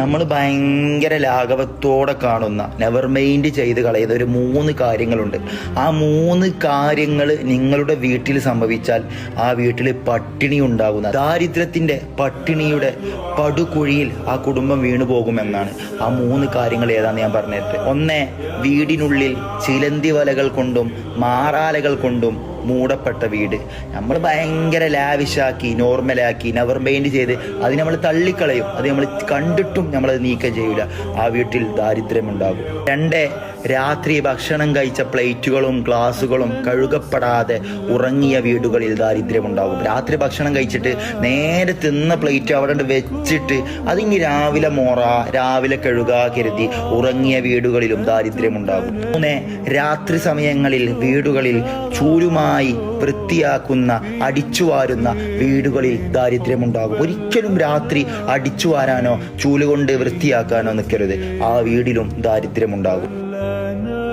നമ്മൾ ഭയങ്കര ലാഘവത്തോടെ കാണുന്ന നെവർ മൈൻഡ് ചെയ്ത് കളയുന്ന ഒരു മൂന്ന് കാര്യങ്ങളുണ്ട്. ആ മൂന്ന് കാര്യങ്ങൾ നിങ്ങളുടെ വീട്ടിൽ സംഭവിച്ചാൽ ആ വീട്ടിൽ പട്ടിണി ഉണ്ടാകുന്ന ദാരിദ്ര്യത്തിന്റെ പട്ടിണിയുടെ പടുകുഴിയിൽ ആ കുടുംബം വീണു പോകുമെന്നാണ്. ആ മൂന്ന് കാര്യങ്ങൾ ഏതാന്ന് ഞാൻ പറഞ്ഞിട്ട് ഒന്ന് വീടിനുള്ളിൽ ചിലന്തി വലകൾ കൊണ്ടും മാറാലകൾ കൊണ്ടും മൂടപ്പെട്ട വീട്. നമ്മൾ ഭയങ്കര ലാവിഷാക്കി നോർമലാക്കി നവർ മെയിന്റ് ചെയ്ത് അത് നമ്മൾ തള്ളിക്കളയും. അത് നമ്മൾ കണ്ടിട്ടും നമ്മളത് നീക്കം ചെയ്യില്ല ആ വീട്ടിൽ ദാരിദ്ര്യമുണ്ടാകും. രണ്ട് രാത്രി ഭക്ഷണം കഴിച്ച പ്ലേറ്റുകളും ഗ്ലാസുകളും കഴുകപ്പെടാതെ ഉറങ്ങിയ വീടുകളിൽ ദാരിദ്ര്യമുണ്ടാകും. രാത്രി ഭക്ഷണം കഴിച്ചിട്ട് നേരെ തിന്ന പ്ലേറ്റ് അവിടെ വെച്ചിട്ട് അതിങ്ങി രാവിലെ മോറ രാവിലെ കഴുകാ കരുതി ഉറങ്ങിയ വീടുകളിലും ദാരിദ്ര്യമുണ്ടാകും. മൂന്ന് രാത്രി സമയങ്ങളിൽ വീടുകളിൽ ചൂരുമായി വൃത്തിയാക്കുന്ന അടിച്ചുവാരുന്ന വീടുകളിൽ ദാരിദ്ര്യമുണ്ടാകും. ഒരിക്കലും രാത്രി അടിച്ചുവാരാനോ ചൂലുകൊണ്ട് വൃത്തിയാക്കാനോ നിൽക്കരുത് ആ വീടിലും ദാരിദ്ര്യമുണ്ടാകും. I know.